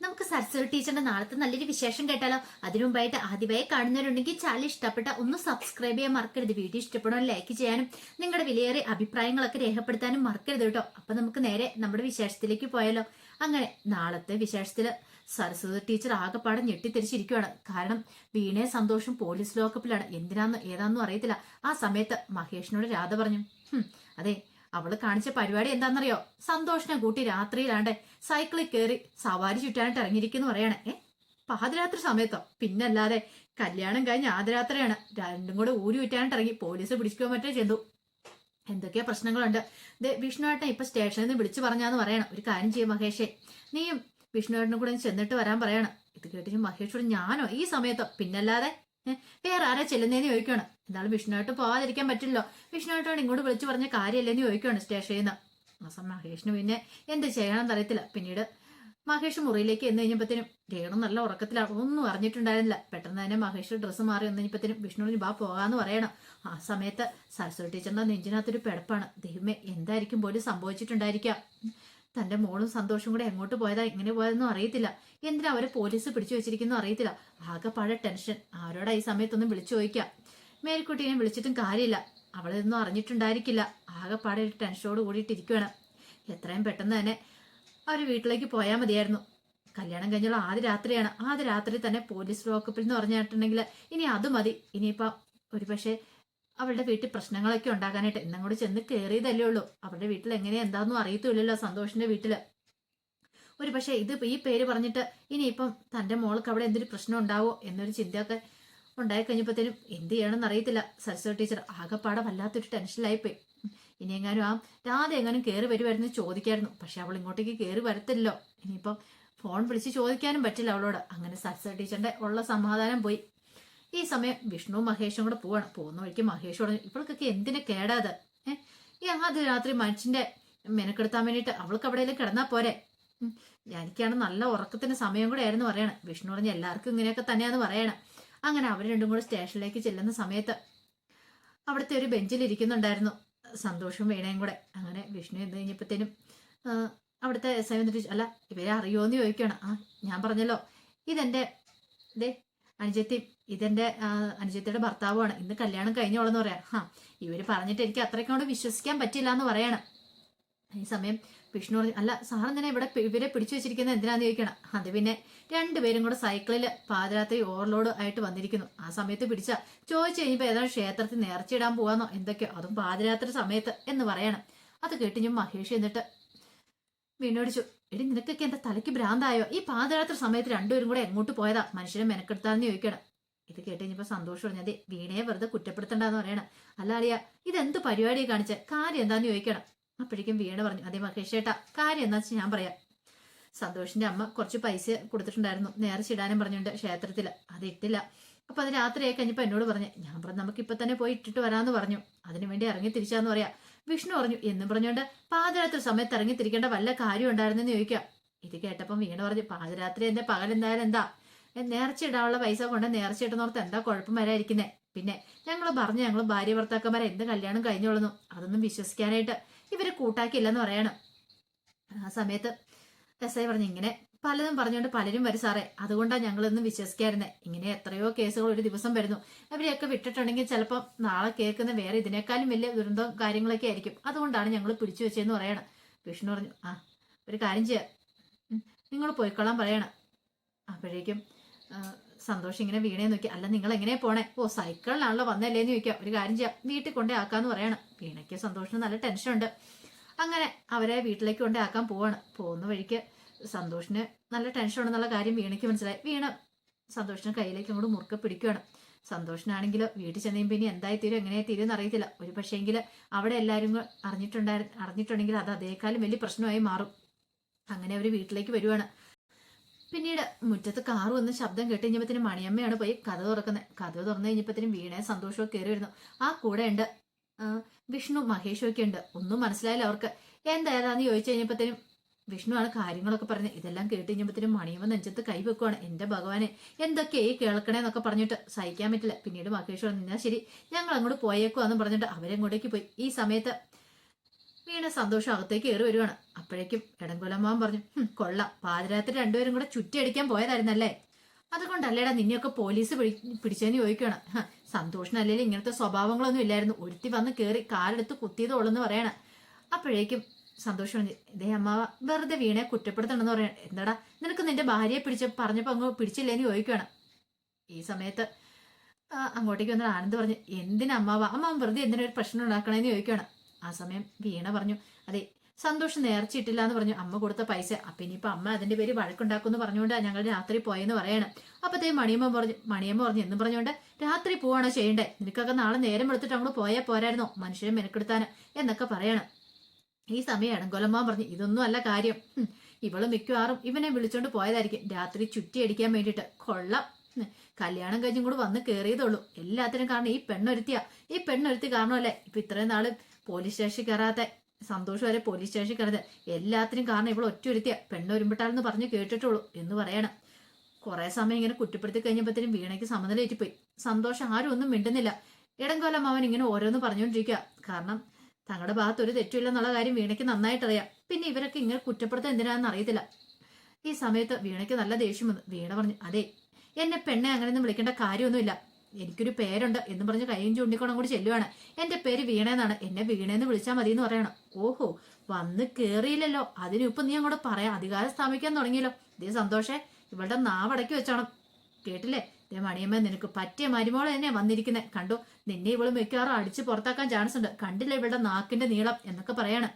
നമുക്ക് സരസ്വതി ടീച്ചറിന്റെ നാളത്തെ നല്ലൊരു വിശേഷം കേട്ടാലോ? അതിനുമുമ്പായിട്ട് ആദ്യമായി കാണുന്നവരുണ്ടെങ്കിൽ ചാനൽ ഇഷ്ടപ്പെട്ട ഒന്ന് സബ്സ്ക്രൈബ് ചെയ്യാൻ മറക്കരുത്. വീഡിയോ ഇഷ്ടപ്പെടാൻ ലൈക്ക് ചെയ്യാനും നിങ്ങളുടെ വിലയേറിയ അഭിപ്രായങ്ങളൊക്കെ രേഖപ്പെടുത്താനും മറക്കരുത് കേട്ടോ. അപ്പൊ നമുക്ക് നേരെ നമ്മുടെ വിശേഷത്തിലേക്ക് പോയാലോ. അങ്ങനെ നാളത്തെ വിശേഷത്തിൽ സരസ്വതി ടീച്ചർ ആകെപ്പാടെ ഞെട്ടിത്തിരിച്ചിരിക്കുകയാണ് കാരണം വീണയെ സന്തോഷം പോലീസ് ലോക്കപ്പിലാണ്. എന്തിനാന്ന് ഏതാന്നും അറിയത്തില്ല. ആ സമയത്ത് മഹേഷിനോട് രാധ പറഞ്ഞു. അതെ അവൾ കാണിച്ച പരിപാടി എന്താണെന്നറിയോ? സന്തോഷിനെ കൂട്ടി രാത്രിയിലാണ്ട് സൈക്കിളിൽ കയറി സവാരി ചുറ്റാനായിട്ട് ഇറങ്ങിയിരിക്കുന്നു പറയണേ. ഏ? പാതിരാത്രി സമയത്തോ? പിന്നല്ലാതെ കല്യാണം കഴിഞ്ഞ ആദ്യരാത്രിയാണ്. രണ്ടും കൂടെ ഊരി വിറ്റാനായിട്ട് ഇറങ്ങി പോലീസ് പിടിച്ചുപോകാൻ പറ്റേ ചെയ്തു എന്തൊക്കെയാ പ്രശ്നങ്ങളുണ്ട്. ദേ വിഷ്ണുവേട്ടൻ ഇപ്പൊ സ്റ്റേഷനിൽ നിന്ന് വിളിച്ചു പറഞ്ഞാന്ന് പറയണം. ഒരു കാര്യം ചെയ്യും മഹേഷേ. നീയും വിഷ്ണുവേട്ടനും കൂടെ ചെന്നിട്ട് വരാൻ പറയണം. ഇത് കേട്ടിട്ട് മഹേഷോട് ഞാനോ? ഈ സമയത്തോ? പിന്നല്ലാതെ വേറെ ആരാ ചെല്ലുന്നതെന്ന് ചോദിക്കുകയാണ് എന്നാലും വിഷ്ണുവായിട്ട് പോവാതിരിക്കാൻ പറ്റില്ലല്ലോ. വിഷ്ണുവായിട്ടോട് ഇങ്ങോട്ട് വിളിച്ചു പറഞ്ഞ കാര്യമല്ലെന്ന് ചോദിക്കുകയാണ് സ്റ്റേഷനിൽ നിന്ന് അവസാനം മഹേഷിന് പിന്നെ എന്ത് ചെയ്യണമെന്ന് അറിയത്തില്ല. പിന്നീട് മഹേഷ് മുറിയിലേക്ക് എന്ന് കഴിഞ്ഞപ്പോഴത്തേനും രേണു നല്ല ഉറക്കത്തിലാണ് ഒന്നും അറിഞ്ഞിട്ടുണ്ടായിരുന്നില്ല. പെട്ടെന്ന് തന്നെ മഹേഷ് ഡ്രസ്സ് മാറി വന്നു കഴിഞ്ഞപ്പോഴത്തേനും വിഷ്ണുവിന് ബാ പോകാന്ന് പറയണം. ആ സമയത്ത് സരസ്വതി ടീച്ചറിന്റെ നെഞ്ചിനകത്തൊരു പിടപ്പാണ്. ദൈവമേ എന്തായിരിക്കും പോലും സംഭവിച്ചിട്ടുണ്ടായിരിക്കാം. തന്റെ മോളും സന്തോഷം കൂടെ എങ്ങോട്ട് പോയതാ എങ്ങനെ പോയതെന്നും അറിയത്തില്ല. എന്തിനാ അവരെ പോലീസ് പിടിച്ചു വെച്ചിരിക്കുന്നു അറിയത്തില്ല. ആകെപ്പാടെ ടെൻഷൻ. ആരോടാ ഈ സമയത്തൊന്നും വിളിച്ചു ചോദിക്കാം. മേരിക്കുട്ടീനെ വിളിച്ചിട്ടും കാര്യമില്ല. അവളിതൊന്നും അറിഞ്ഞിട്ടുണ്ടായിരിക്കില്ല. ആകെപ്പാടെ ഒരു ടെൻഷനോട് കൂടിയിട്ടിരിക്കുകയാണ് എത്രയും പെട്ടെന്ന് തന്നെ അവർ വീട്ടിലേക്ക് പോയാൽ മതിയായിരുന്നു. കല്യാണം കഴിഞ്ഞുള്ള ആദ്യ രാത്രിയാണ്. ആദ്യ രാത്രി തന്നെ പോലീസ് ലോക്കപ്പിൽ എന്ന് പറഞ്ഞിട്ടുണ്ടെങ്കിൽ ഇനി അത് മതി. ഇനിയിപ്പം ഒരുപക്ഷെ അവളുടെ വീട്ടിൽ പ്രശ്നങ്ങളൊക്കെ ഉണ്ടാകാനായിട്ട്. എന്നും കൂടി ചെന്ന് കയറിയതല്ലേ ഉള്ളൂ. അവളുടെ വീട്ടിൽ എങ്ങനെ എന്താണെന്നും അറിയത്തില്ലല്ലോ സന്തോഷിന്റെ വീട്ടിൽ. ഒരു പക്ഷേ ഇത് ഈ പേര് പറഞ്ഞിട്ട് ഇനിയിപ്പം തന്റെ മോൾക്ക് അവിടെ എന്തൊരു പ്രശ്നം ഉണ്ടാവോ എന്നൊരു ചിന്തയൊക്കെ ഉണ്ടായി കഴിഞ്ഞപ്പോഴത്തേനും എന്ത് ചെയ്യണമെന്ന് അറിയത്തില്ല. സരസ്വതി ടീച്ചർ ആകെപ്പാടെ വല്ലാത്തൊരു ടെൻഷനിലായിപ്പോയി. ഇനി എങ്ങാനും ആ രാധ എങ്ങാനും കയറി വരുമായിരുന്നു ചോദിക്കായിരുന്നു. പക്ഷെ അവൾ ഇങ്ങോട്ടേക്ക് കയറി വരത്തില്ലല്ലോ. ഇനിയിപ്പം ഫോൺ വിളിച്ച് ചോദിക്കാനും പറ്റില്ല അവളോട്. അങ്ങനെ സരസ്വതി ടീച്ചറിന്റെ ഉള്ള സമാധാനം പോയി. ഈ സമയം വിഷ്ണു മഹേഷും കൂടെ പോവാണ്. പോകുന്ന വഴിക്ക് മഹേഷ് പറഞ്ഞു ഇവൾക്കൊക്കെ എന്തിനെ കേടാത് ഏഹ് ഈ ആദ്യ രാത്രി മനുഷ്യന്റെ മെനക്കെടുത്താൻ വേണ്ടിയിട്ട് അവൾക്ക് അവിടെയെല്ലാം കിടന്നാ പോരെ. എനിക്കാണ് നല്ല ഉറക്കത്തിന് സമയം കൂടെ ആയിരുന്നു പറയണം. വിഷ്ണു പറഞ്ഞ എല്ലാവർക്കും ഇങ്ങനെയൊക്കെ തന്നെയാന്ന് പറയണം. അങ്ങനെ അവർ രണ്ടും കൂടെ സ്റ്റേഷനിലേക്ക് ചെല്ലുന്ന സമയത്ത് അവിടുത്തെ ഒരു ബെഞ്ചിൽ ഇരിക്കുന്നുണ്ടായിരുന്നു. സന്തോഷവും വീണയും കൂടെ. അങ്ങനെ വിഷ്ണു എന്ത് കഴിഞ്ഞപ്പോഴത്തേനും ആ, അവിടുത്തെ ഐ വന്നിട്ട് അല്ല ഇവരെ അറിയുമോന്ന് ചോദിക്കണം ആ ഞാൻ പറഞ്ഞല്ലോ ഇതെന്റെ ദേ അനുജത്തി ഇതെന്റെ അനുജത്തിയുടെ ഭർത്താവുമാണ്. ഇന്ന് കല്യാണം കഴിഞ്ഞോളെന്ന് പറയാം. ഹാ ഇവർ പറഞ്ഞിട്ട് എനിക്ക് അത്രയ്ക്കോട് വിശ്വസിക്കാൻ പറ്റില്ല എന്ന് പറയണം. ഈ സമയം വിഷ്ണു പറഞ്ഞു അല്ല സാർ എന്തിനാ ഇവിടെ ഇവരെ പിടിച്ചു വെച്ചിരിക്കുന്നത്? എന്തിനാന്ന് ചോദിക്കണം? അത് പിന്നെ രണ്ടുപേരും കൂടെ സൈക്കിളിൽ പാതിരാത്രി ഓവർലോഡ് ആയിട്ട് വന്നിരിക്കുന്നു. ആ സമയത്ത് പിടിച്ച ചോദിച്ചു കഴിഞ്ഞപ്പോൾ ഏതാണ് ക്ഷേത്രത്തിൽ നേർച്ചയിടാൻ പോവാന്നോ? എന്തൊക്കെയോ? അതും പാതിരാത്രി സമയത്ത് എന്ന് പറയണം. അത് കേട്ട് ഞാൻ മഹേഷ് എന്നിട്ട് വീണോടിച്ചു. എടി നിനക്കൊക്കെ എന്റെ തലയ്ക്ക് ഭ്രാന്തായോ? ഈ പാതിരാത്രി സമയത്ത് രണ്ടുപേരും കൂടെ എങ്ങോട്ട് പോയതാ? മനുഷ്യനെ മെനക്കെടുത്താന്ന് ചോദിക്കണം ഇത് കേട്ട് കഴിഞ്ഞപ്പോൾ സന്തോഷം പറഞ്ഞത് വീണയെ വെറുതെ കുറ്റപ്പെടുത്തണ്ടെന്ന് പറയണം. അല്ല അറിയാ ഇതെന്ത് പരിപാടിയെ കാണിച്ച? കാര്യം എന്താന്ന് ചോദിക്കണം അപ്പോഴേക്കും വീണ പറഞ്ഞു അതേ മഹേഷ് ചേട്ടാ കാര്യം എന്താ ഞാൻ പറയാം. സന്തോഷിന്റെ അമ്മ കുറച്ച് പൈസ കൊടുത്തിട്ടുണ്ടായിരുന്നു. നേരെ നേർച്ചിടാനും പറഞ്ഞുണ്ട് ക്ഷേത്രത്തിൽ അത് ഇട്ടില്ല. അപ്പൊ അത് രാത്രിയായി കഴിഞ്ഞപ്പോ എന്നോട് പറഞ്ഞു ഞാൻ പറഞ്ഞു നമുക്ക് ഇപ്പൊ തന്നെ പോയി ഇട്ടിട്ട് വരാന്ന് പറഞ്ഞു. അതിനു വേണ്ടി ഇറങ്ങി തിരിച്ചാന്ന് പറയാ. വിഷ്ണു പറഞ്ഞു എന്നും പറഞ്ഞുകൊണ്ട് പാതിരാത്രി സമയത്ത് ഇറങ്ങിത്തിരിക്കേണ്ട വല്ല കാര്യം ഉണ്ടായിരുന്നെന്ന് ചോദിക്കാം. ഇത് കേട്ടപ്പം വീണ പറഞ്ഞു പാതിരാത്രി എന്റെ പകൽ എന്തായാലും എന്താ? നേർച്ച ഇടാനുള്ള പൈസ കൊണ്ട് നേർച്ച ഇട്ടുന്നോർത്ത് എന്താ കുഴപ്പം വരായിരിക്കുന്നേ പിന്നെ ഞങ്ങൾ പറഞ്ഞു ഞങ്ങൾ ഭാര്യ ഭർത്താക്കന്മാരെ എന്ത് കല്യാണം കഴിഞ്ഞോളുന്നു? അതൊന്നും വിശ്വസിക്കാനായിട്ട് ഇവർ കൂട്ടാക്കിയില്ലെന്ന് പറയണം. ആ സമയത്ത് എസ് ഐ പറഞ്ഞു ഇങ്ങനെ പലതും പറഞ്ഞുകൊണ്ട് പലരും വരും സാറേ. അതുകൊണ്ടാണ് ഞങ്ങളൊന്നും വിശ്വസിക്കായിരുന്നത് ഇങ്ങനെ എത്രയോ കേസുകൾ ഒരു ദിവസം വരുന്നു. അവരെയൊക്കെ വിട്ടിട്ടുണ്ടെങ്കിൽ ചിലപ്പോൾ നാളെ കേൾക്കുന്ന വേറെ ഇതിനേക്കാളും വലിയ ദുരന്തവും കാര്യങ്ങളൊക്കെ ആയിരിക്കും. അതുകൊണ്ടാണ് ഞങ്ങൾ പിടിച്ചു വെച്ചതെന്ന് പറയണം. വിഷ്ണു പറഞ്ഞു ആ ഒരു കാര്യം ചെയ്യാം. നിങ്ങൾ പോയിക്കൊള്ളാൻ പറയണം. അപ്പോഴേക്കും സന്തോഷം ഇങ്ങനെ വീണേ നോക്കി. അല്ല നിങ്ങൾ എങ്ങനെയാ പോണേ? ഓ സൈക്കിളിലാണല്ലോ വന്നല്ലേ എന്ന് ചോദിക്കാം. ഒരു കാര്യം ചെയ്യാം. വീട്ടിൽ കൊണ്ടേ ആക്കാന്ന് പറയണം. വീണയ്ക്ക് സന്തോഷം നല്ല ടെൻഷനുണ്ട്. അങ്ങനെ അവരെ വീട്ടിലേക്ക് കൊണ്ടേ ആക്കാൻ പോവാണ്. പോകുന്ന വഴിക്ക് സന്തോഷിന് നല്ല ടെൻഷൻ ഉണ്ടെന്നുള്ള കാര്യം വീണയ്ക്ക് മനസ്സിലായി. വീണ സന്തോഷിന് കയ്യിലേക്ക് അങ്ങോട്ട് മുറുക്ക പിടിക്കുകയാണ്. സന്തോഷിനാണെങ്കിലോ വീട്ടിൽ ചെന്ന് കഴിയുമ്പോൾ ഇനി എന്തായി തീരും എങ്ങനെ തീരും എന്നറിയത്തില്ല ഒരു പക്ഷേങ്കിൽ അവിടെ എല്ലാവരും അറിഞ്ഞിട്ടുണ്ടായി അറിഞ്ഞിട്ടുണ്ടെങ്കിൽ അത് അതേക്കാളും വലിയ പ്രശ്നമായി മാറും. അങ്ങനെ അവർ വീട്ടിലേക്ക് വരുവാണ്. പിന്നീട് മുറ്റത്ത് കാറ് വന്ന് ശബ്ദം കേട്ട് കഴിഞ്ഞപ്പത്തിന് മണിയമ്മയാണ് പോയി കഥ തുറക്കുന്നത്. കഥ തുറന്നു കഴിഞ്ഞപ്പത്തിനും വീണയെ സന്തോഷവും കയറി വരുന്നു ആ കൂടെ ഉണ്ട് വിഷ്ണു മഹേഷും ഒക്കെ ഉണ്ട്. ഒന്നും മനസ്സിലായില്ല അവർക്ക്. എന്തായതാന്ന് ചോദിച്ചു കഴിഞ്ഞപ്പത്തിനും വിഷ്ണുവാണ് കാര്യങ്ങളൊക്കെ പറഞ്ഞത് ഇതെല്ലാം കേട്ട് കഴിഞ്ഞപ്പോഴത്തേനും മണിയമ്മ നെഞ്ചത്ത് കൈവെക്കുവാണ് എന്റെ ഭഗവാനെ എന്തൊക്കെയായി കേൾക്കണേന്നൊക്കെ പറഞ്ഞിട്ട് സഹിക്കാൻ പറ്റില്ല. പിന്നീട് മഹേഷ് പറഞ്ഞു എന്നാൽ ശരി ഞങ്ങൾ അങ്ങോട്ട് പോയേക്കുവാന്ന് പറഞ്ഞിട്ട് അവരെങ്ങോട്ടേക്ക് പോയി. ഈ സമയത്ത് വീണ സന്തോഷം അകത്തേക്ക് കയറി വരുവാണ്. അപ്പോഴേക്കും ഇടംകുലമ്മാവൻ പറഞ്ഞു "ഹും, കൊള്ളാം. പാതിരാത്രി രണ്ടുപേരും കൂടെ ചുറ്റിയടിക്കാൻ പോയതായിരുന്നല്ലേ? അതുകൊണ്ടല്ലേടാ നിന്നെയൊക്കെ പോലീസ് പിടി- പിടിച്ചതിന് ചോദിക്കണം സന്തോഷനല്ലേ ഇങ്ങനത്തെ സ്വഭാവങ്ങളൊന്നും ഇല്ലായിരുന്നു. ഒരുത്തി വന്ന് കയറി കാലെടുത്ത് കുത്തിയതോളെന്ന് പറയണ. അപ്പോഴേക്കും സന്തോഷം ദേ ഇതേ അമ്മാവ വെറുതെ വീണെ കുറ്റപ്പെടുത്തണമെന്ന് പറയണം എന്താടാ നിനക്ക് നിന്റെ ഭാര്യയെ പിടിച്ച് പറഞ്ഞപ്പോ അങ്ങ് പിടിച്ചില്ലേന്ന് ചോദിക്കുകയാണ് ഈ സമയത്ത് അങ്ങോട്ടേക്ക് വന്ന ആനന്ദ് പറഞ്ഞു എന്തിനാ അമ്മാവ? അമ്മ വെറുതെ എന്തിനാ ഒരു പ്രശ്നം ഉണ്ടാക്കണേന്ന് ചോദിക്കുകയാണ് ആ സമയം വീണ പറഞ്ഞു അതെ സന്തോഷം നേർച്ചയിട്ടില്ല എന്ന് പറഞ്ഞു. അമ്മ കൊടുത്ത പൈസ. അപ്പൊ ഇനിയിപ്പൊ അമ്മ അതിന്റെ പേര് വഴക്കുണ്ടാക്കുമെന്ന് പറഞ്ഞുകൊണ്ട് ഞങ്ങൾ രാത്രി പോയെന്ന് പറയണം. അപ്പത്തേക്ക് മണിയമ്മ പറഞ്ഞു മണിയമ്മ പറഞ്ഞു എന്നും പറഞ്ഞുകൊണ്ട് രാത്രി പോവാണോ ചെയ്യണ്ടേ? നിനക്കൊക്കെ നാളെ നേരം എടുത്തിട്ട് അങ്ങോട്ട് പോയാൽ പോരായിരുന്നോ? മനുഷ്യരെ മെനക്കെടുത്താൻ എന്നൊക്കെ പറയണം. ഈ സമയമാണ് ഗൊലമ്മ പറഞ്ഞു ഇതൊന്നും അല്ല കാര്യം. ഇവൾ മിക്കവാറും ഇവനെ വിളിച്ചോണ്ട് പോയതായിരിക്കും. രാത്രി ചുറ്റി അടിക്കാൻ വേണ്ടിട്ട് കൊള്ളാം. കല്യാണം കഴിഞ്ഞും കൂടെ വന്ന് കയറിയതുള്ളൂ എല്ലാത്തിനും കാരണം ഈ പെണ്ണൊരുത്തിയാ. ഈ പെണ്ണൊരുത്തി കാരണമല്ലേ? ഇപ്പൊ ഇത്രയും നാൾ പോലീസ് സ്റ്റേഷനിൽ കയറാത്ത സന്തോഷം വരെ പോലീസ് സ്റ്റേഷനിൽ കയറുന്നത് എല്ലാത്തിനും കാരണം ഇവൾ ഒറ്റ ഒരുത്തിയ പെണ്ണൊരുമ്പിട്ടാലെന്ന് പറഞ്ഞ് കേട്ടിട്ടുള്ളൂ എന്ന് പറയണം. കുറെ സമയം ഇങ്ങനെ കുറ്റപ്പെടുത്തി കഴിഞ്ഞപ്പോഴത്തേനും വീണയ്ക്ക് സമനില ഏറ്റിപ്പോയി. സന്തോഷം ആരും ഒന്നും മിണ്ടുന്നില്ല. ഇടംകൊല്ലം അവൻ ഇങ്ങനെ ഓരോന്ന് പറഞ്ഞുകൊണ്ടിരിക്കുക കാരണം തങ്ങളുടെ ഭാഗത്ത് ഒരു തെറ്റുമില്ലെന്നുള്ള കാര്യം വീണയ്ക്ക് നന്നായിട്ട് അറിയാം പിന്നെ ഇവരൊക്കെ ഇങ്ങനെ കുറ്റപ്പെടുത്താൻ എന്തിനാണെന്ന് അറിയത്തില്ല. ഈ സമയത്ത് വീണയ്ക്ക് നല്ല ദേഷ്യം വന്നു വീണ പറഞ്ഞു അതെ എന്നെ പെണ്ണെ അങ്ങനെയൊന്നും വിളിക്കേണ്ട കാര്യമൊന്നുമില്ല. എനിക്കൊരു പേരുണ്ട് എന്ന് പറഞ്ഞ് കൈയും ചൂണ്ടിക്കോണം കൂടി ചെല്ലുവാണ്. എന്റെ പേര് വീണേന്നാണ് എന്നെ വീണേന്ന് വിളിച്ചാൽ മതി എന്ന് പറയണം. ഓഹോ വന്ന് കേറിയില്ലല്ലോ. അതിനിപ്പം നീ അങ്ങോട്ട് പറയാം. അധികാരം സ്ഥാപിക്കാൻ തുടങ്ങിയല്ലോ. ഇതേ സന്തോഷേ ഇവളുടെ നാവടക്കി വെച്ചാണോ. കേട്ടില്ലേ? ദേ മണിയമ്മ നിനക്ക് പറ്റിയ മരുമോളെ തന്നെ വന്നിരിക്കുന്നത് കണ്ടു നിന്നെ ഇവൾ മിക്കവാറും അടിച്ച് പുറത്താക്കാൻ ചാൻസ് ഉണ്ട്. കണ്ടില്ല ഇവളുടെ നാക്കിന്റെ നീളം എന്നൊക്കെ പറയാണ്.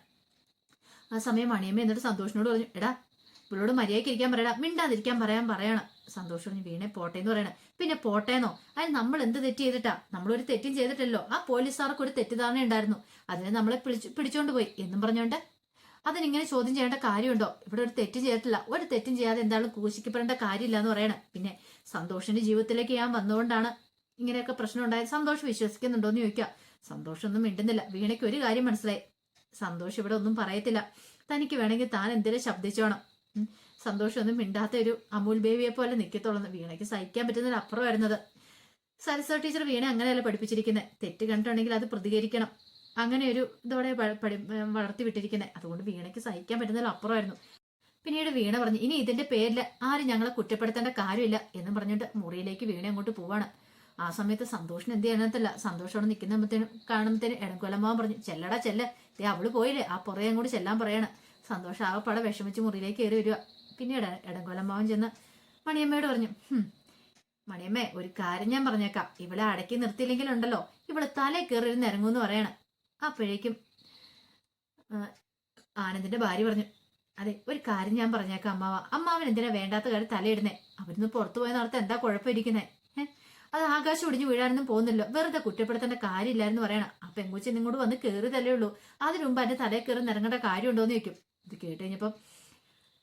ആ സമയം മണിയമ്മ എന്നിട്ട് സന്തോഷിനോട് പറഞ്ഞു എടാ ഇവളോട് മര്യാദയ്ക്ക് ഇരിക്കാൻ പറയടാ. മിണ്ടാതിരിക്കാൻ പറയാൻ പറയണം. സന്തോഷം പറഞ്ഞു വീണെ പോട്ടെ എന്ന് പറയണം. പിന്നെ പോട്ടേന്നോ? അതിന് നമ്മൾ എന്ത് തെറ്റ് ചെയ്തിട്ടാ? നമ്മളൊരു തെറ്റും ചെയ്തിട്ടല്ലോ ആ പോലീസുകാർക്ക് ഒരു തെറ്റിദ്ധാരണ ഉണ്ടായിരുന്നു അതിനെ നമ്മളെ പിടിച്ചു പിടിച്ചോണ്ട് പോയി. എന്നും പറഞ്ഞോണ്ട് അതിനിങ്ങനെ ചോദ്യം ചെയ്യേണ്ട കാര്യമുണ്ടോ? ഇവിടെ ഒരു തെറ്റും ചെയ്തിട്ടില്ല. ഒരു തെറ്റും ചെയ്യാതെ എന്താണ് കൂശിക്കപ്പെടേണ്ട കാര്യമില്ല എന്ന് പറയണം. പിന്നെ സന്തോഷിന്റെ ജീവിതത്തിലേക്ക് ഞാൻ വന്നുകൊണ്ടാണ് ഇങ്ങനെയൊക്കെ പ്രശ്നം ഉണ്ടായത് സന്തോഷം വിശ്വസിക്കുന്നുണ്ടോ എന്ന് ചോദിക്കുക സന്തോഷമൊന്നും മിണ്ടുന്നില്ല. വീണയ്ക്ക് ഒരു കാര്യം മനസ്സിലായി. സന്തോഷം ഇവിടെ ഒന്നും പറയത്തില്ല. തനിക്ക് വേണമെങ്കിൽ താൻ എന്തിനും ശബ്ദിച്ചോണം. സന്തോഷമൊന്നും മിണ്ടാത്ത ഒരു അമൂൽ ബേബിയെ പോലെ നിൽക്കത്തുള്ളൂ വീണയ്ക്ക് സഹിക്കാൻ പറ്റുന്നതിന് അപ്പുറം വരുന്നത് സരസ്വ ടീച്ചർ വീണ അങ്ങനെയല്ല പഠിപ്പിച്ചിരിക്കുന്നത് തെറ്റ് കണ്ടിട്ടുണ്ടെങ്കിൽ അത് പ്രതികരിക്കണം. അങ്ങനെ ഒരു ഇതോടെ പഠി- വളർത്തി വിട്ടിരിക്കുന്നത് അതുകൊണ്ട് വീണയ്ക്ക് സഹിക്കാൻ പറ്റുന്നതിൽ അപ്പുറമായിരുന്നു. പിന്നീട് വീണ പറഞ്ഞു ഇനി ഇതിന്റെ പേരിൽ ആരും ഞങ്ങളെ കുറ്റപ്പെടുത്തേണ്ട കാര്യമില്ല എന്നും പറഞ്ഞിട്ട് മുറിയിലേക്ക് വീണ അങ്ങോട്ട് പോവാണ്. ആ സമയത്ത് സന്തോഷിന് എന്ത് ചെയ്യാനത്തല്ല സന്തോഷോടെ നിൽക്കുമ്പോഴത്തേനും കാണുമ്പോഴത്തേനും ഇടംകൊലമ്മാൻ പറഞ്ഞു ചെല്ലടാ ചെല്ല. ദേ അവൾ പോയില്ലേ. ആ പുറകെ കൂടി ചെല്ലാൻ പറയാണ്. സന്തോഷം ആകപ്പാടെ വിഷമിച്ച് മുറിയിലേക്ക് കയറി വരിക. പിന്നീട് ഇടംകൊലമ്മാവൻ ചെന്ന് മണിയമ്മയോട് പറഞ്ഞു "ഹും, മണിയമ്മേ ഒരു കാര്യം ഞാൻ പറഞ്ഞേക്കാം. ഇവളെ അടക്കി നിർത്തിയില്ലെങ്കിലുണ്ടല്ലോ. ഇവൾ തലേ കയറി ഇരുന്ന് ഇറങ്ങുമെന്ന് പറയണം. അപ്പോഴേക്കും ആനന്ദിന്റെ ഭാര്യ പറഞ്ഞു അതെ ഒരു കാര്യം ഞാൻ പറഞ്ഞേക്കാം അമ്മാവ. അമ്മാവൻ എന്തിനാ വേണ്ടാത്ത കാര്യം തലയിടുന്നേ? അവരിന്ന് പുറത്തു പോയ നടത്ത് എന്താ കുഴപ്പമിരിക്കുന്നേ? അത് ആകാശം ഒടിഞ്ഞു വീഴാനൊന്നും പോകുന്നില്ല വെറുതെ കുറ്റപ്പെടുത്തേണ്ട കാര്യമില്ലായിരുന്നു പറയണം. ആ പെങ്കുച്ചി നിങ്ങോട് വന്ന് കയറി ഉള്ളൂ. അതിനു മുമ്പ് എന്റെ തലയിൽ കയറി നിറങ്ങേണ്ട കാര്യമുണ്ടോന്ന് ചോദിക്കും. ഇത് കേട്ട് കഴിഞ്ഞപ്പം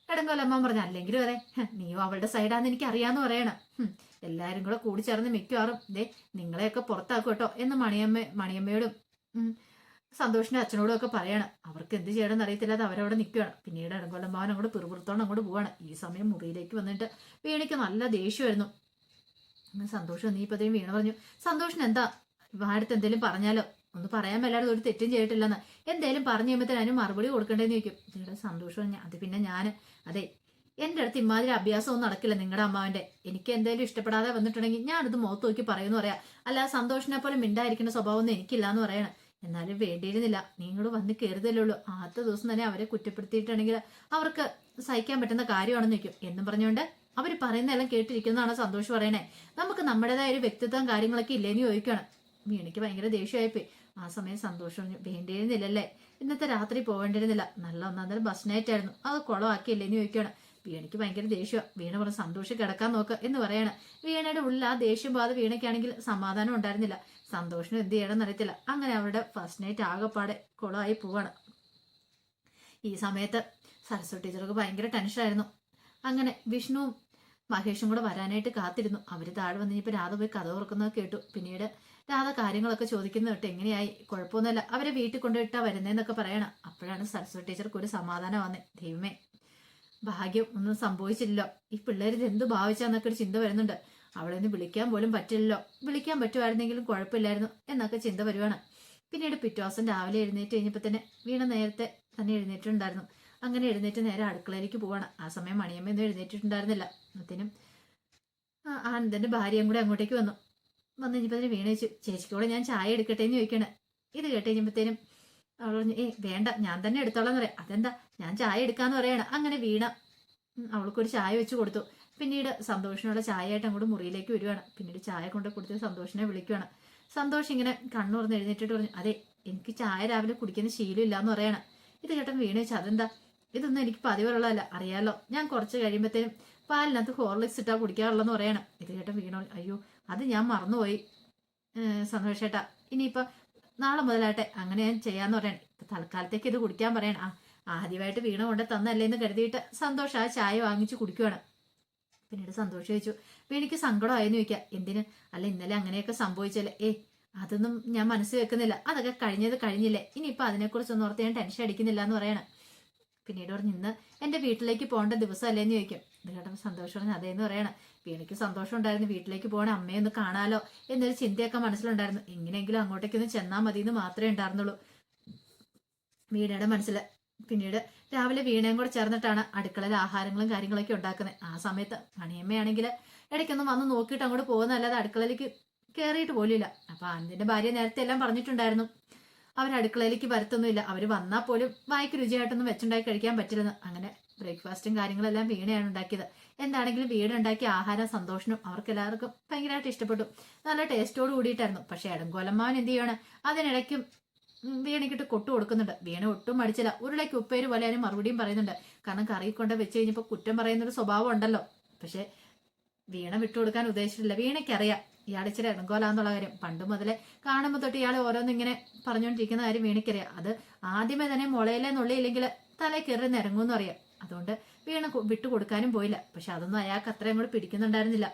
എടങ്കോലമ്മ പറഞ്ഞു അല്ലെങ്കിലും അതെ. നീയോ അവളുടെ സൈഡാന്ന് എനിക്ക് അറിയാന്ന് പറയണം. എല്ലാരും കൂടെ കൂടി ചേർന്ന് മിക്കവാറും ദേ നിങ്ങളെയൊക്കെ പുറത്താക്കും കേട്ടോ എന്ന് മണിയമ്മ മണിയമ്മയോടും സന്തോഷിന്റെ അച്ഛനോടും ഒക്കെ പറയണം. അവർക്ക് എന്ത് ചെയ്യണമെന്ന് അറിയത്തില്ലാതെ അവരവിടെ നിൽക്കുകയാണ്. പിന്നീട് ഇടങ്കൊല്ലമ്മാവൻ അങ്ങോട്ട് പിറുപിറുത്തോണ്ട് അങ്ങോട്ട് പോവാണ്. ഈ സമയം മുറിയിലേക്ക് വന്നിട്ട് വീണയ്ക്ക് നല്ല ദേഷ്യമായിരുന്നു. സന്തോഷം നീ ഇപ്പം വീണ പറഞ്ഞു. സന്തോഷിന് എന്താ? വാടത്ത് എന്തെങ്കിലും പറഞ്ഞാലോ? ഒന്ന് പറയാൻ മേലാതെ ഒരു തെറ്റും ചെയ്തിട്ടില്ലെന്ന്. എന്തേലും പറഞ്ഞു കഴിയുമ്പോഴത്തേനും അതിന് മറുപടി കൊടുക്കേണ്ടതെന്ന് ചോദിക്കും. നിങ്ങളുടെ സന്തോഷം അത് പിന്നെ ഞാൻ അതെ എന്റെ അടുത്ത് ഇമാതിരി അഭ്യാസമൊന്നും നടക്കില്ല നിങ്ങളുടെ അമ്മാവിന്റെ. എനിക്ക് എന്തെങ്കിലും ഇഷ്ടപ്പെടാതെ വന്നിട്ടുണ്ടെങ്കിൽ ഞാനത് മുഖത്ത് നോക്കി പറയുമെന്ന് പറയാം. അല്ല സന്തോഷിനെ പോലെ മിണ്ടായിരിക്കുന്ന സ്വഭാവമൊന്നും എനിക്കില്ല എന്ന് പറയണം. എന്നാലും വേണ്ടിയിരുന്നില്ല. നിങ്ങൾ വന്ന് കയറുതല്ലേ ഉള്ളൂ. ആദ്യത്തെ ദിവസം തന്നെ അവരെ കുറ്റപ്പെടുത്തിയിട്ടുണ്ടെങ്കിൽ അവർക്ക് സഹിക്കാൻ പറ്റുന്ന കാര്യമാണെന്ന് നിൽക്കും എന്നും പറഞ്ഞുകൊണ്ട് അവർ പറയുന്നതെല്ലാം കേട്ടിരിക്കുന്നതാണ് സന്തോഷം പറയണേ? നമുക്ക് നമ്മുടേതായ ഒരു വ്യക്തിത്വം കാര്യങ്ങളൊക്കെ ഇല്ലേന്ന് ചോദിക്കണം വീണിക്ക് ഭയങ്കര ദേഷ്യമായിപ്പോയി. ആ സമയം സന്തോഷം വേണ്ടിയിരുന്നില്ലല്ലേ? ഇന്നത്തെ രാത്രി പോകേണ്ടിയിരുന്നില്ല നല്ല ഒന്നാം തരം ബസ് നൈറ്റ് ആയിരുന്നു അത് കുളമാക്കിയില്ലേന്ന് ചോദിക്കുകയാണ്. വീണയ്ക്ക് ഭയങ്കര ദേഷ്യമാണ് വീണ പറഞ്ഞ് സന്തോഷം കിടക്കാൻ നോക്ക് എന്ന് പറയാണ്. വീണയുടെ ഉള്ളിൽ ആ ദേഷ്യം ബാധ വീണയ്ക്കാണെങ്കിൽ സമാധാനം ഉണ്ടായിരുന്നില്ല. സന്തോഷം എന്ത് ചെയ്യണമെന്ന് അറിയത്തില്ല. അങ്ങനെ അവരുടെ ഫസ്റ്റ് നൈറ്റ് ആകെപ്പാടെ കുളമായി പോവാണ്. ഈ സമയത്ത് സരസ്വതി ടീച്ചർക്ക് ഭയങ്കര ടെൻഷനായിരുന്നു അങ്ങനെ വിഷ്ണുവും മഹേഷും കൂടെ വരാനായിട്ട് കാത്തിരുന്നു. അവർ താഴെ വന്ന് ഇനിയിപ്പോ രാധ പോയി കഥ ഓർക്കുന്നത് കേട്ടു. പിന്നീട് രാധ കാര്യങ്ങളൊക്കെ ചോദിക്കുന്നത് കേട്ട് എങ്ങനെയായി? കുഴപ്പമൊന്നുമല്ല. അവരെ വീട്ടിൽ കൊണ്ടുപോയിട്ടാ വരുന്നതെന്നൊക്കെ പറയണം. അപ്പോഴാണ് സരസ്വതി ടീച്ചർക്ക് ഒരു സമാധാനം വന്നത് ദൈവമേ ഭാഗ്യം ഒന്നും സംഭവിച്ചില്ലല്ലോ. ഈ പിള്ളേരിത് എന്ത് ഭാവിച്ചാന്നൊക്കെ ഒരു ചിന്ത വരുന്നുണ്ട്. അവളെ ഒന്ന് വിളിക്കാൻ പോലും പറ്റില്ലല്ലോ. വിളിക്കാൻ പറ്റുമായിരുന്നെങ്കിലും കുഴപ്പമില്ലായിരുന്നു എന്നൊക്കെ ചിന്ത വരുവാണ്. പിന്നീട് പിറ്റേ രാവിലെ എഴുന്നേറ്റ് കഴിഞ്ഞപ്പോൾ തന്നെ വീണ നേരത്തെ തന്നെ എഴുന്നേറ്റുണ്ടായിരുന്നു അങ്ങനെ എഴുന്നേറ്റ് നേരെ അടുക്കളയിലേക്ക് പോവാണ്. ആ സമയം മണിയമ്മയൊന്നും എഴുന്നേറ്റിട്ടുണ്ടായിരുന്നില്ല. അന്നത്തേനും ആനന്ദന്റെ ഭാര്യയും കൂടെ അങ്ങോട്ടേക്ക് വന്നു. വന്നു കഴിഞ്ഞപ്പോൾ വീണ ചേച്ചിക്കൂടെ ഞാൻ ചായ എടുക്കട്ടെ എന്ന് ചോദിക്കണേ. ഇത് കേട്ട് കഴിഞ്ഞപ്പോഴത്തേനും അവൾ പറഞ്ഞു ഏ വേണ്ട ഞാൻ തന്നെ എടുത്തോളാം പറയാം. അതെന്താ? ഞാൻ ചായ എടുക്കാന്ന് പറയണം. അങ്ങനെ വീണ. അവൾക്കൊരു ചായ വെച്ച് കൊടുത്തു. പിന്നീട് സന്തോഷിനുള്ള ചായ ആയിട്ട് അങ്ങോട്ട് മുറിയിലേക്ക് വരുവാണ്. പിന്നീട് ചായ കൊണ്ട് കൊടുത്ത് സന്തോഷിനെ വിളിക്കുവാണ്. സന്തോഷ് ഇങ്ങനെ കണ്ണുറന്ന് എഴുന്നേറ്റിട്ട് പറഞ്ഞു അതെ എനിക്ക് ചായ രാവിലെ കുടിക്കുന്ന ശീലമില്ല എന്ന് പറയണം. ഇത് ചേട്ടൻ വീണ വെച്ചാൽ അതെന്താ? ഇതൊന്നും എനിക്ക് പതിവുള്ളതല്ല. അറിയാലോ ഞാൻ കുറച്ച് കഴിയുമ്പോഴത്തേനും പാലിനകത്ത് ഹോർലിക്സ് ഇട്ടാ കുടിക്കാറുള്ളതെന്ന് പറയണം. ഇത് ചേട്ടൻ വീണോ അയ്യോ അത് ഞാൻ മറന്നുപോയി. സന്തോഷേട്ടാ ഇനിയിപ്പോ നാളെ മുതലാട്ടെ. അങ്ങനെ ഞാൻ ചെയ്യാന്ന് പറയണം. തൽക്കാലത്തേക്ക് ഇത് കുടിക്കാൻ പറയണം. ആ ആദ്യമായിട്ട് വീണ കൊണ്ട് തന്നല്ലേ എന്ന് കരുതിയിട്ട് സന്തോഷം ആ ചായ വാങ്ങിച്ച് കുടിക്കുവാണ്. പിന്നീട് സന്തോഷം ചോദിച്ചു വീണിക്ക് സങ്കടമായെന്ന് ചോദിക്കാം. എന്തിന്? അല്ല ഇന്നലെ അങ്ങനെയൊക്കെ സംഭവിച്ചല്ലേ? ഏ അതൊന്നും ഞാൻ മനസ്സ് വെക്കുന്നില്ല. അതൊക്കെ കഴിഞ്ഞത് കഴിഞ്ഞില്ലേ? ഇനിയിപ്പോ അതിനെക്കുറിച്ചൊന്നും ഓർത്ത് ഞാൻ ടെൻഷൻ അടിക്കുന്നില്ല എന്ന് പറയണം. പിന്നീട് പറഞ്ഞു ഇന്ന് എന്റെ വീട്ടിലേക്ക് പോകേണ്ട ദിവസം അല്ലേന്ന് ചോദിക്കും. ഇത് കേട്ടപ്പോൾ സന്തോഷം പറഞ്ഞു അതേന്ന് പറയണം. വീണയ്ക്ക് സന്തോഷം ഉണ്ടായിരുന്നു. വീട്ടിലേക്ക് പോകണ അമ്മയെ ഒന്ന് കാണാലോ എന്നൊരു ചിന്തയൊക്കെ മനസ്സിലുണ്ടായിരുന്നു. എങ്ങനെയെങ്കിലും അങ്ങോട്ടേക്കൊന്ന് ചെന്നാൽ മതി എന്ന് മാത്രമേ ഉണ്ടായിരുന്നുള്ളൂ. വീണയുടെ മനസ്സിൽ പിന്നീട് രാവിലെ വീണയും കൂടെ ചേർന്നിട്ടാണ് അടുക്കളയിൽ ആഹാരങ്ങളും കാര്യങ്ങളൊക്കെ ഉണ്ടാക്കുന്നത് ആ സമയത്ത് മണിയമ്മയാണെങ്കിൽ ഇടയ്ക്കൊന്നും വന്ന് നോക്കിയിട്ട് അങ്ങോട്ട് പോകുന്നതല്ലാതെ അടുക്കളയിലേക്ക് കയറിയിട്ട് പോലില്ല അപ്പൊ ആനന്ദിന്റെ ഭാര്യ നേരത്തെ എല്ലാം പറഞ്ഞിട്ടുണ്ടായിരുന്നു. അവർ അടുക്കളയിലേക്ക് വരത്തൊന്നുമില്ല. അവർ വന്നാൽ പോലും വായിക്ക് രുചിയായിട്ടൊന്നും വെച്ചുണ്ടാക്കി കഴിക്കാൻ പറ്റില്ലെന്ന്. അങ്ങനെ ബ്രേക്ക്ഫാസ്റ്റും കാര്യങ്ങളെല്ലാം വീണയാണ് ഉണ്ടാക്കിയത്. എന്താണെങ്കിലും വീട് ഉണ്ടാക്കിയ ആഹാരം സന്തോഷനും അവർക്ക് എല്ലാവർക്കും ഭയങ്കരമായിട്ട് ഇഷ്ടപ്പെട്ടു. നല്ല ടേസ്റ്റോട് കൂടിയിട്ടായിരുന്നു. പക്ഷെ ഇടങ്കോലമ്മാവൻ എന്ത് ചെയ്യാണ് അതിനിടയ്ക്കും വീണയ്ക്കിട്ട് കൊട്ടു കൊടുക്കുന്നുണ്ട്. വീണ ഒട്ടും മടിച്ചില്ല. ഉരുളയ്ക്ക് ഉപ്പേര് പോലെ അതിന് മറുപടിയും പറയുന്നുണ്ട്. കാരണം കറി കൊണ്ട് വെച്ച് കഴിഞ്ഞപ്പോൾ കുറ്റം പറയുന്നൊരു സ്വഭാവം ഉണ്ടല്ലോ. പക്ഷെ വീണ വിട്ടുകൊടുക്കാൻ ഉദ്ദേശിച്ചിട്ടില്ല. വീണയ്ക്കറിയാം ഇയാൾ ഇച്ചിരി ഇടങ്കോലാന്നുള്ള കാര്യം. പണ്ട് മുതലേ കാണുമ്പോൾ തൊട്ട് ഇയാൾ ഓരോന്നിങ്ങനെ പറഞ്ഞുകൊണ്ടിരിക്കുന്ന കാര്യം വീണയ്ക്കറിയാം. അത് ആദ്യമേ തന്നെ മുളയിലെ നുള്ളിയില്ലെങ്കിൽ തലേ കയറി നിരങ്ങുമെന്ന് അറിയാം. അതുകൊണ്ട് വീണ വിട്ടു കൊടുക്കാനും പോയില്ല. പക്ഷെ അതൊന്നും അയാൾക്ക് അത്രയും കൂടെ പിടിക്കുന്നുണ്ടായിരുന്നില്ല.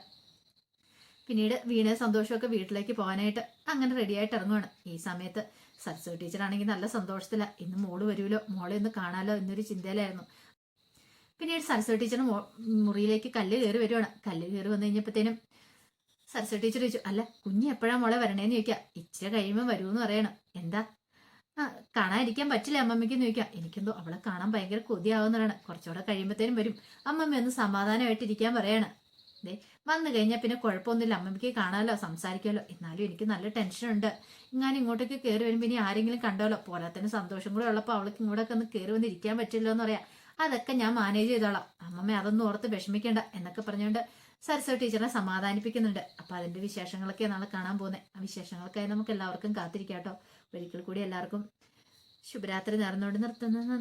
പിന്നീട് വീണ സന്തോഷമൊക്കെ വീട്ടിലേക്ക് പോകാനായിട്ട് അങ്ങനെ റെഡിയായിട്ട് ഇറങ്ങുവാണ്. ഈ സമയത്ത് സരസ്വതി ടീച്ചറാണെങ്കിൽ നല്ല സന്തോഷത്തില്ല ഇന്ന് മോൾ വരുമല്ലോ. മോളെ ഒന്ന് കാണാലോ എന്നൊരു ചിന്തയിലായിരുന്നു. പിന്നീട് സരസ്വതി ടീച്ചർ മുറിയിലേക്ക് കല്ല് കയറി വരുവാണ്. കല്ല് കയറി വന്നു കഴിഞ്ഞപ്പോഴത്തേനും സരസ്വതി ടീച്ചർ ചോദിച്ചു അല്ല കുഞ്ഞ് എപ്പോഴാ മോളെ വരണേന്ന് ചോദിക്കാം. ഇച്ചിരി കഴിയുമ്പോൾ വരുമെന്ന് പറയണം. എന്താ? ആ കാണാതിരിക്കാൻ പറ്റില്ല അമ്മമ്മയ്ക്ക് ചോദിക്കാം. എനിക്കെന്തോ അവളെ കാണാൻ ഭയങ്കര കൊതിയാവുന്നതാണ് കുറച്ചുകൂടെ കഴിയുമ്പോഴത്തേനും വരും. അമ്മമ്മ ഒന്ന് സമാധാനമായിട്ട് പറയാണ്. ദേ വന്നു കഴിഞ്ഞാൽ പിന്നെ കുഴപ്പമൊന്നുമില്ല. അമ്മമ്മയ്ക്ക് കാണാമല്ലോ സംസാരിക്കാമല്ലോ. എന്നാലും എനിക്ക് നല്ല ടെൻഷനുണ്ട്. ഇങ്ങനെ ഇങ്ങോട്ടേക്ക് കയറി വരുമ്പോൾ ഇനി ആരെങ്കിലും കണ്ടോലോ? പോരാത്തന്നെ സന്തോഷം കൂടെ ഉള്ളപ്പോൾ അവൾക്ക് ഇങ്ങോട്ടൊക്കെ ഒന്ന് കയറി വന്ന് ഇരിക്കാൻ പറ്റില്ലോ എന്ന് പറയാം. അതൊക്കെ ഞാൻ മാനേജ് ചെയ്തോളാം. അമ്മമ്മ അതൊന്നും ഓർത്ത് വിഷമിക്കേണ്ട എന്നൊക്കെ പറഞ്ഞുകൊണ്ട് സരസ്വതി ടീച്ചറിനെ സമാധാനിപ്പിക്കുന്നുണ്ട്. അപ്പൊ അതിന്റെ വിശേഷങ്ങളൊക്കെ നാളെ കാണാൻ പോകുന്നത് ആ വിശേഷങ്ങളൊക്കെ നമുക്ക് എല്ലാവർക്കും കാത്തിരിക്കാം കേട്ടോ. ഒരിക്കൽ കൂടി എല്ലാവർക്കും ശുഭരാത്രി നേർന്നുകൊണ്ട് നിർത്തുന്നത്